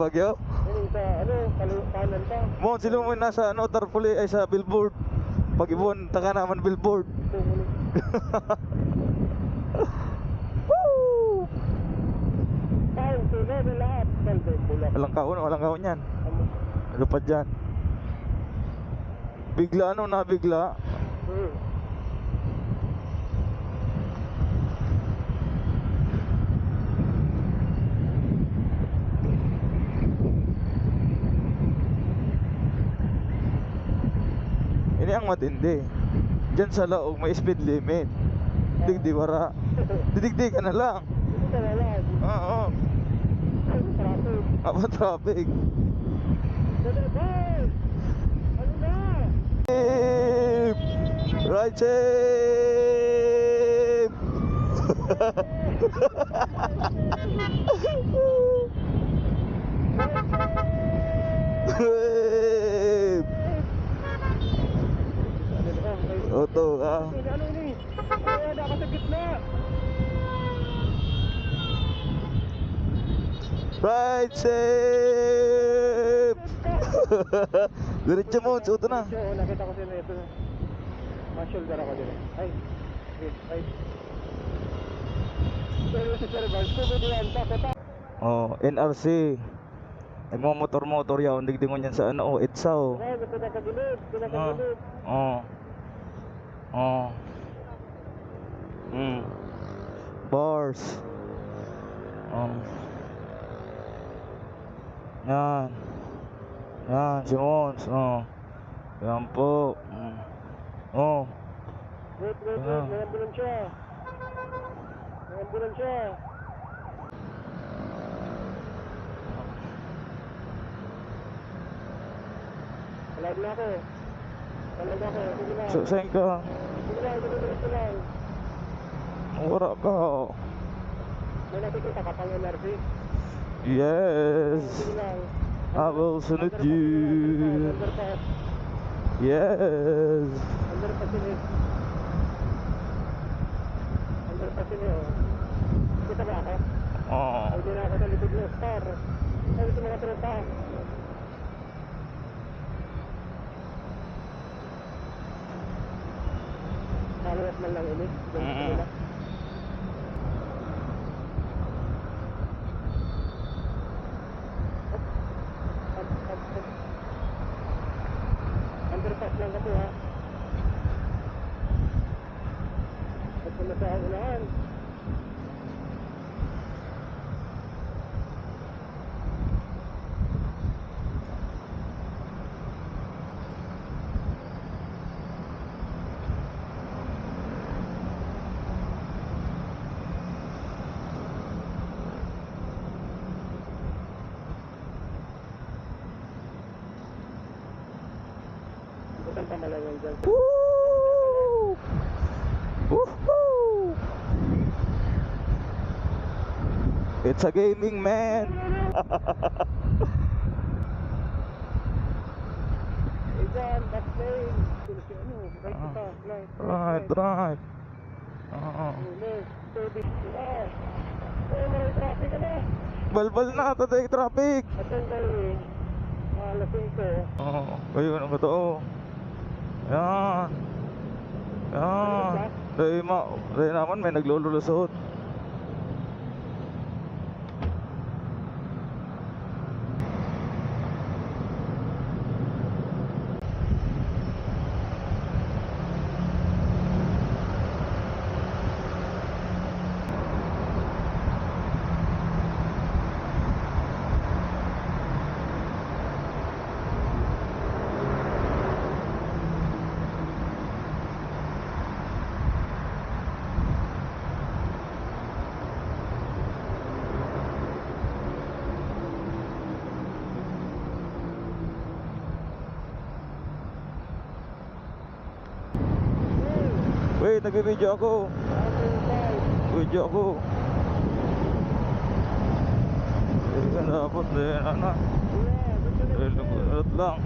Bagyo? Yung sa ano, kanan pa. Mo, sila mo nasa ano, tarpuli ay sa billboard. Pag ibon, taka naman billboard. Woo! Tayo, sunod na lahat. Walang kaon, walang kaon yan. Ano pa dyan? Bigla ano na bigla? Hmm. Ini ang matindi. Diyan sa laog may speed limit. Digdi wara. Didigdi ka na lang. Ka na lang. Oo. Traffic. Apa traffic? Ano na? Right safe! Safe! Ano na? May- Ka. Ano, ini? Ay, ka sa gitna. Right safe! Diretso mo, suto na. Oh, nakita ko sila ito. Ma-shoulder ako din. Ay. Ay. Pero sa Sir Val, sumili yan. Oh, NRC. Nagmamotor-motor yaw, digdingon yan sa ano, oh, EDSA oh. Ay, pinakagilid. Oh. Pinakagilid. Oh. Oh. Mm. Bars. Oh. Yan. Yan, si Mons. Oh. Yan po. Mm. Oh. Wait, wait, wait. May ambulansya. May ambulansya. Talag na ako. Talag na ako. Sige na. So, saan ka? What up, though? Yes, I will salute you. Yes. Oh. Man lang up, up, up. Underpass lang kami ha. Ito na sa unahan. Bukan pamalangan dyan. Woo! Woohoo! It's a gaming man. Eh dyan, back lane. Right Ah. Right. Oo. Ah. Oh, na. Balbal na tatay traffic. At ang galing, ah, alas 5. Oo. Ayun ang totoo. Yan. Yan. Dahil ma, dahil naman may naglululusot. Wait, nag-video ako. Video ako. Eh, dapat din, ano. Eh, lumunod lang.